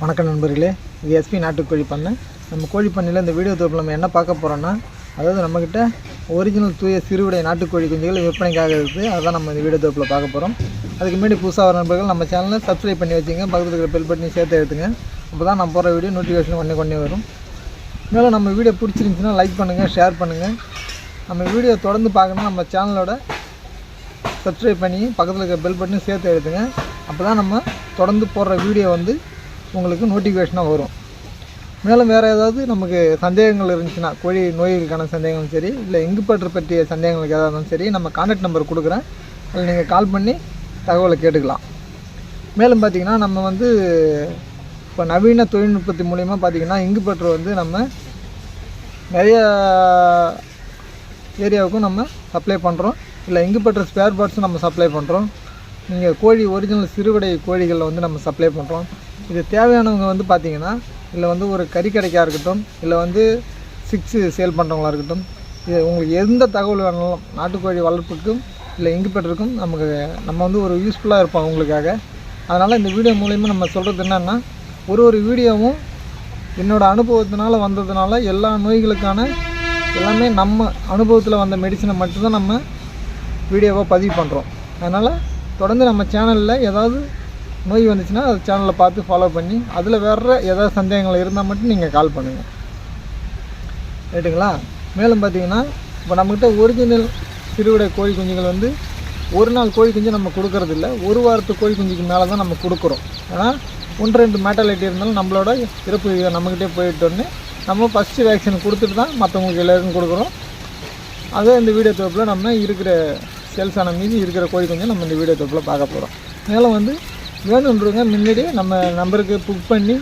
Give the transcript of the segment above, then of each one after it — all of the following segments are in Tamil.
வணக்கம் நண்பர்களே இது எஸ்பி நாட்டுக்கோழி பண்ணை. நம்ம கோழி பண்ணையில் இந்த வீடியோ தொகுப்பில் நம்ம என்ன பார்க்க போகிறோன்னா அதாவது நம்மக்கிட்ட ஒரிஜினல் தூய சிறுவிடை நாட்டுக்கோழி குஞ்சுகள் விற்பனைக்காக இருக்குது. அதான் நம்ம இந்த வீடியோ தொகுப்பில் பார்க்க போகிறோம் அதுக்கு முன்னாடி புதுசாக வர நண்பர்கள் நம்ம சேனலை சப்ஸ்கிரைப் பண்ணி வச்சுங்க. பக்கத்தில் இருக்கிற பெல் பட்டனை சேர்த்து எடுத்துங்க. அப்போ தான் நம்ம போகிற வீடியோ நோட்டிஃபிகேஷன் கொண்டே கொண்டே வரும். மேலும் நம்ம வீடியோ பிடிச்சிருந்துச்சுன்னா லைக் பண்ணுங்கள் ஷேர் பண்ணுங்கள் நம்ம வீடியோ தொடர்ந்து பார்க்கணும் நம்ம சேனலோட சப்ஸ்கிரைப் பண்ணி பக்கத்தில் இருக்கிற பெல் பட்டனும் சேர்த்து எடுத்துங்க. அப்போ தான் நம்ம தொடர்ந்து போடுற வீடியோ வந்து உங்களுக்கு நோட்டிஃபிகேஷனாக வரும். மேலும் வேறு ஏதாவது நமக்கு சந்தேகங்கள் இருந்துச்சுன்னா கோழி நோய்களுக்கான சந்தேகங்களும் சரி இல்லை எங்குப்பற்று பற்றிய சந்தேகங்களுக்கு ஏதாவது இருந்தாலும் சரி நம்ம கான்டாக்ட் நம்பர் கொடுக்குறேன். அதில் நீங்கள் கால் பண்ணி தகவலை கேட்டுக்கலாம். மேலும் பார்த்திங்கன்னா நம்ம வந்து இப்போ நவீன தொழில்நுட்பத்து மூலிமா பார்த்திங்கன்னா இங்குப்பற்று வந்து நம்ம நிறைய ஏரியாவுக்கும் நம்ம சப்ளை பண்ணுறோம் இல்லை இங்குப்பற்ற ஸ்பேர் பார்ட்ஸும் நம்ம சப்ளை பண்ணுறோம் நீங்கள் கோழி ஒரிஜினல் சிறுவடை கோழிகளில் வந்து நம்ம சப்ளை பண்ணுறோம் இது தேவையானவங்க வந்து பார்த்திங்கன்னா இல்லை வந்து ஒரு கறி கடைக்காக இருக்கட்டும் இல்லை வந்து சிக்ஸு சேல் பண்ணுறவங்களா இருக்கட்டும் இது உங்களுக்கு எந்த தகவல் வேணாலும் நாட்டுக்கோழி வளர்ப்புக்கும் இல்லை இங்குப்பெற்றிருக்கும் நமக்கு நம்ம வந்து ஒரு யூஸ்ஃபுல்லாக இருப்போம் உங்களுக்காக அதனால் இந்த வீடியோ மூலிமா நம்ம சொல்கிறது என்னென்னா ஒரு ஒரு வீடியோவும் என்னோடய அனுபவத்தினால் வந்ததுனால எல்லா நோய்களுக்கான எல்லாமே நம்ம அனுபவத்தில் வந்த மெடிசனை மட்டும்தான் நம்ம வீடியோவாக பதிவு பண்ணுறோம் அதனால் தொடர்ந்து நம்ம சேனலில் ஏதாவது நோய் வந்துச்சுன்னா அது சேனலில் பார்த்து ஃபாலோ பண்ணி அதில் வேறு ஏதாவது சந்தேகங்கள் இருந்தால் மட்டும் நீங்கள் கால் பண்ணுங்கள் ரைட்டுங்களா மேலும் பார்த்தீங்கன்னா இப்போ நம்மக்கிட்ட ஒரிஜினல் சிறுவிடை கோழி குஞ்சுகள் வந்து ஒரு நாள் கோழி குஞ்சு நம்ம கொடுக்கறதில்ல. ஒரு வாரத்து கோழி குஞ்சுக்கு மேலே தான் நம்ம கொடுக்குறோம். ஏன்னா ஒன்று ரெண்டு மேட்டாலிட்டி இருந்தாலும் நம்மளோட இறப்பு விகிதம் நம்மக்கிட்டே போயிட்டோன்னே நம்ம ஃபஸ்ட்டு வேக்சின் கொடுத்துட்டு தான் மற்றவங்களுக்கு எல்லாருக்கும் கொடுக்குறோம். அதே இந்த வீடியோ தொகுப்பில் நம்ம இருக்கிற சேல்ஸான மீதி இருக்கிற கோழி குஞ்சு நம்ம இந்த வீடியோ தொகுப்பில் பார்க்க போகிறோம் மேலும் வந்து வேணுன்றவங்க முன்னாடியே நம்ம நம்பருக்கு புக் பண்ணி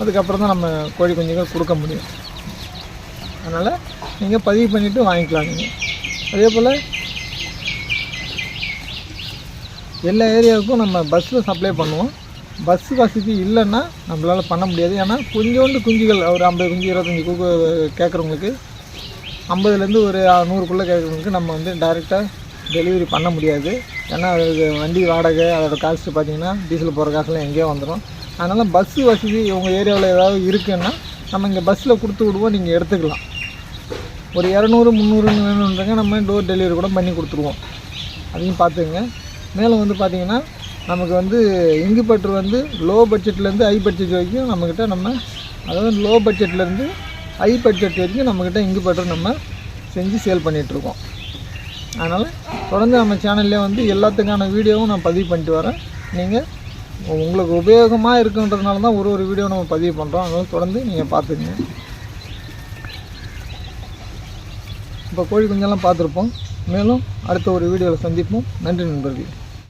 அதுக்கப்புறம் தான் நம்ம கோழி குஞ்சுகள் கொடுக்க முடியும். அதனால் நீங்கள் பதிவு பண்ணிவிட்டு வாங்கிக்கலாம் நீங்கள் அதே போல் எல்லா ஏரியாவுக்கும் நம்ம பஸ்ஸில் சப்ளை பண்ணுவோம். பஸ் வசதி இல்லைன்னா நம்மளால் பண்ண முடியாது. ஏன்னா கொஞ்சோண்டு குஞ்சுகள் ஒரு ஐம்பது குஞ்சு இருபத்தஞ்சி குக்கு கேட்குறவங்களுக்கு ஐம்பதுலேருந்து ஒரு நூறுக்குள்ளே கேட்குறவங்களுக்கு நம்ம வந்து டைரெக்டாக டெலிவரி பண்ண முடியாது. ஏன்னா அது வண்டி வாடகை அதோட காஸ்ட்டு பார்த்தீங்கன்னா டீசல் போகிற காசுலாம் எங்கேயோ வந்துடும் அதனால் பஸ்ஸு வசதி உங்கள் ஏரியாவில் ஏதாவது இருக்குன்னா நம்ம இங்கே பஸ்ஸில் கொடுத்து விடுவோம் நீங்கள் எடுத்துக்கலாம். ஒரு இரநூறு முந்நூறுன்னு வேணுன்றங்க நம்ம டோர் டெலிவரி கூட பண்ணி கொடுத்துருவோம். அதையும் பார்த்துங்க மேலும் வந்து பார்த்திங்கன்னா நமக்கு வந்து இங்குப்பற்று வந்து லோ பட்ஜெட்லேருந்து ஹை பட்ஜெட் வரைக்கும் நம்மக்கிட்ட நம்ம அதாவது லோ பட்ஜெட்லேருந்து ஹை பட்ஜெட் வரைக்கும் நம்மக்கிட்ட இங்குப்பற்று நம்ம செஞ்சு சேல் பண்ணிகிட்ருக்கோம் அதனால் தொடர்ந்து நம்ம சேனல்லே வந்து எல்லாத்துக்கான வீடியோவும் நான் பதிவு பண்ணிட்டு வரேன். நீங்கள் உங்களுக்கு உபயோகமாக இருக்குன்றதுனால தான் ஒரு ஒரு வீடியோ நம்ம பதிவு பண்ணுறோம் அதனால் தொடர்ந்து நீங்கள் பார்த்துக்குங்க. இப்போ கோழி குஞ்செல்லாம் பார்த்துருப்போம். மேலும் அடுத்த ஒரு வீடியோவில் சந்திப்போம். நன்றி நண்பர்களே.